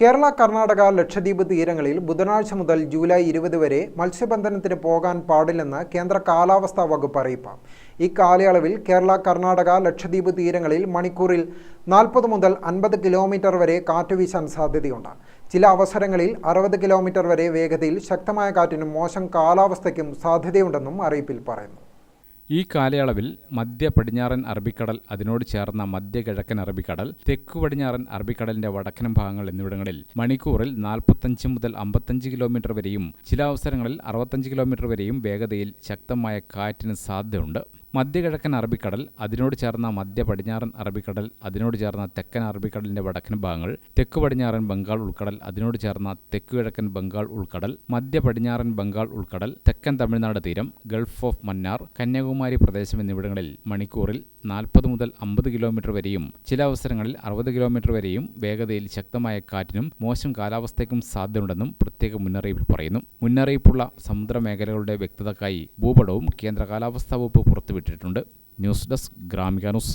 കേരള കർണാടക ലക്ഷദ്വീപ് തീരങ്ങളിൽ ബുധനാഴ്ച മുതൽ ജൂലൈ ഇരുപത് വരെ മത്സ്യബന്ധനത്തിന് പോകാൻ പാടില്ലെന്ന് കേന്ദ്ര കാലാവസ്ഥാ വകുപ്പ് അറിയിപ്പ്. ഈ കാലയളവിൽ കേരള കർണാടക ലക്ഷദ്വീപ് തീരങ്ങളിൽ മണിക്കൂറിൽ നാൽപ്പത് മുതൽ അൻപത് കിലോമീറ്റർ വരെ കാറ്റ് വീശാൻ സാധ്യതയുണ്ട്. ചില അവസരങ്ങളിൽ അറുപത് കിലോമീറ്റർ വരെ വേഗതയിൽ ശക്തമായ കാറ്റിനും മോശം കാലാവസ്ഥയ്ക്കും സാധ്യതയുണ്ടെന്നും അറിയിപ്പിൽ പറയുന്നു. ഈ കാലയളവിൽ മധ്യ പടിഞ്ഞാറൻ അറബിക്കടൽ അതിനോട് ചേർന്ന മധ്യ കിഴക്കൻ അറബിക്കടൽ തെക്കു പടിഞ്ഞാറൻ അറബിക്കടലിന്റെ വടക്കൻ ഭാഗങ്ങൾ എന്നിവിടങ്ങളിൽ മണിക്കൂറിൽ നാൽപ്പത്തഞ്ച് മുതൽ അമ്പത്തഞ്ച് കിലോമീറ്റർ വരെയും ചില അവസരങ്ങളിൽ അറുപത്തഞ്ച് കിലോമീറ്റർ വരെയും വേഗതയിൽ ശക്തമായ കാറ്റിന് സാധ്യതയുണ്ട്. മധ്യകിഴക്കൻ അറബിക്കടൽ അതിനോട് ചേർന്ന മധ്യ പടിഞ്ഞാറൻ അറബിക്കടൽ അതിനോട് ചേർന്ന തെക്കൻ അറബിക്കടലിന്റെ വടക്കൻ ഭാഗങ്ങൾ തെക്കു പടിഞ്ഞാറൻ ബംഗാൾ ഉൾക്കടൽ അതിനോട് ചേർന്ന തെക്കു കിഴക്കൻ ബംഗാൾ ഉൾക്കടൽ മധ്യ പടിഞ്ഞാറൻ ബംഗാൾ ഉൾക്കടൽ തെക്കൻ തമിഴ്നാട് തീരം ഗൾഫ് ഓഫ് മന്നാർ കന്യാകുമാരി പ്രദേശം എന്നിവിടങ്ങളിൽ മണിക്കൂറിൽ നാൽപ്പത് മുതൽ അമ്പത് കിലോമീറ്റർ വരെയും ചില അവസരങ്ങളിൽ അറുപത് കിലോമീറ്റർ വരെയും വേഗതയിൽ ശക്തമായ കാറ്റിനും മോശം കാലാവസ്ഥയ്ക്കും സാധ്യതയുണ്ടെന്നും പ്രത്യേക മുന്നറിയിപ്പിൽ പറയുന്നു. മുന്നറിയിപ്പുള്ള സമുദ്ര മേഖലകളുടെ വ്യക്തതക്കായി ഭൂപടവും കേന്ദ്ര കാലാവസ്ഥാ വകുപ്പ് പുറത്തുവിട്ടിട്ടുണ്ട്. News desk Gramika news.